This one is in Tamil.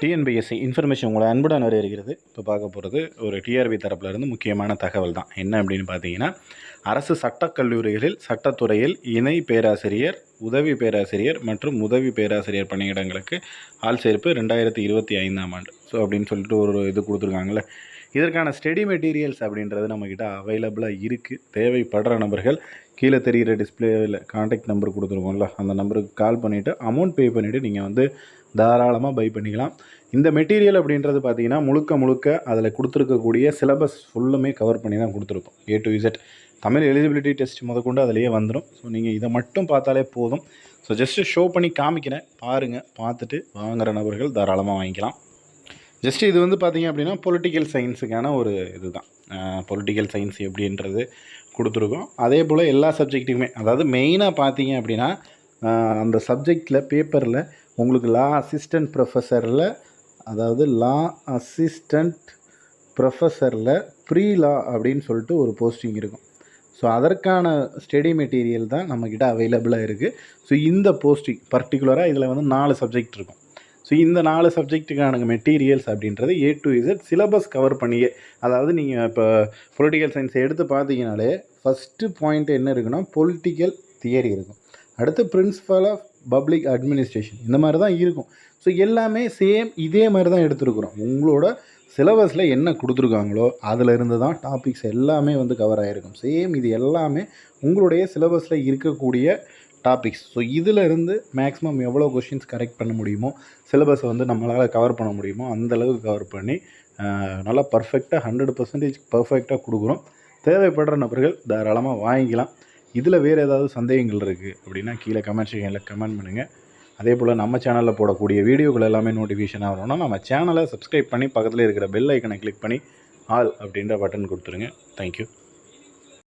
டிஎன்பிஎஸ்சி இன்ஃபர்மேஷன் உங்களை அன்புடன் வரவேற்கிறது. இப்போ பார்க்க போகிறது ஒரு டிஆர்பி தரப்பிலிருந்து முக்கியமான தகவல் தான். என்ன அப்படின்னு பார்த்தீங்கன்னா அரசு சட்டக்கல்லூரிகளில் சட்டத்துறையில் இணை பேராசிரியர் உதவி பேராசிரியர் மற்றும் உதவி பேராசிரியர் பணியிடங்களுக்கு ஆள் சேர்ப்பு ரெண்டாயிரத்தி இருபத்தி ஐந்தாம் ஆண்டு. ஸோ அப்படின்னு சொல்லிட்டு ஒரு இது கொடுத்துருக்காங்களே இதற்கான ஸ்டடி மெட்டீரியல்ஸ் அப்படின்றது நம்மக்கிட்ட அவைலபிளாக இருக்குது தேவைப்படுற நபர்கள் கீழே தெரிகிற டிஸ்பிளேயில் காண்டாக்ட் நம்பர் கொடுத்துருக்கோம்ல அந்த நம்பருக்கு கால் பண்ணிவிட்டு அமௌண்ட் பே பண்ணிவிட்டு நீங்கள் வந்து தாராளமாக பை பண்ணிக்கலாம். இந்த மெட்டீரியல் அப்படின்றது பார்த்தீங்கன்னா முழுக்க முழுக்க அதில் கொடுத்துருக்கக்கூடிய சிலபஸ் ஃபுல்லுமே கவர் பண்ணி தான் கொடுத்துருப்போம். A to Z Tamil eligibility test முதற்கொண்டு அதிலேயே வந்துடும் ஸோ நீங்கள் இதை மட்டும் பார்த்தாலே போதும். ஸோ ஜஸ்ட்டு ஷோ பண்ணி காமிக்கிறேன். பாருங்கள் பார்த்துட்டு வாங்குகிற நபர்கள் தாராளமாக வாங்கிக்கலாம். ஜஸ்ட் இது வந்து பார்த்திங்க அப்படின்னா பொலிட்டிக்கல் சயின்ஸுக்கான ஒரு இதுதான். பொலிட்டிக்கல் சயின்ஸ் எப்படின்றது கொடுத்துருக்கோம். அதே போல் எல்லா சப்ஜெக்ட்டுக்குமே அதாவது மெயினாக பார்த்தீங்க அப்படின்னா அந்த சப்ஜெக்டில் பேப்பரில் உங்களுக்கு லா அசிஸ்டன்ட் ப்ரொஃபஸரில் அதாவது லா அசிஸ்டண்ட் ப்ரொஃபஸரில் ப்ரீ லா அப்படின்னு சொல்லிட்டு ஒரு போஸ்டிங் இருக்கும். ஸோ அதற்கான ஸ்டடி மெட்டீரியல் தான் நம்மக்கிட்ட அவைலபிளாக இருக்குது ஸோ இந்த போஸ்டிங் பர்டிகுலராக இதில் வந்து நாலு சப்ஜெக்ட் இருக்கும். ஸோ இந்த நாலு சப்ஜெக்ட்டுக்கான மெட்டீரியல்ஸ் அப்படின்றது A to Z syllabus cover பண்ணியே. அதாவது நீங்கள் இப்போ பொலிட்டிக்கல் சயின்ஸ் எடுத்து பார்த்தீங்கனாலே ஃபஸ்ட்டு பாயிண்ட் என்ன இருக்குன்னா பொலிட்டிக்கல் தியரி இருக்கும். அடுத்து பிரின்சிபல் ஆஃப் பப்ளிக் அட்மினிஸ்ட்ரேஷன் இந்த மாதிரி தான் இருக்கும். ஸோ எல்லாமே சேம் இதே மாதிரி தான் எடுத்துருக்குறோம். உங்களோட சிலபஸில் என்ன கொடுத்துருக்காங்களோ அதில் இருந்து தான் டாபிக்ஸ் எல்லாமே வந்து கவர் ஆகிருக்கும் சேம் இது எல்லாமே உங்களுடைய சிலபஸில் இருக்கக்கூடிய டாபிக்ஸ் ஸோ இதில் இருந்து மேக்ஸிமம் எவ்வளோ கொஷின்ஸ் கரெக்ட் பண்ண முடியுமோ சிலபஸை வந்து நம்மளால் கவர் பண்ண முடியுமோ அந்த அளவுக்கு கவர் பண்ணி நல்லா பர்ஃபெக்டாக ஹண்ட்ரட் பர்சன்டேஜ் பர்ஃபெக்டாக கொடுக்குறோம். தேவைப்படுற நபர்கள் தாராளமாக வாங்கிக்கலாம். இதில் வேறு ஏதாவது சந்தேகங்கள் இருக்குது அப்படின்னா கீழே கமெண்ட் செக்ஷனில் கமெண்ட் பண்ணுங்கள் அதே போல் நம்ம சேனலில் போடக்கூடிய வீடியோக்கள் எல்லாமே நோட்டிஃபிகேஷன் வரணும்னா நம்ம சேனலை சப்ஸ்கிரைப் பண்ணி பக்கத்தில் இருக்கிற பெல் ஐக்கனை கிளிக் பண்ணி ஆல் அப்படின்ற பட்டன் கொடுத்துருங்க. தேங்க்யூ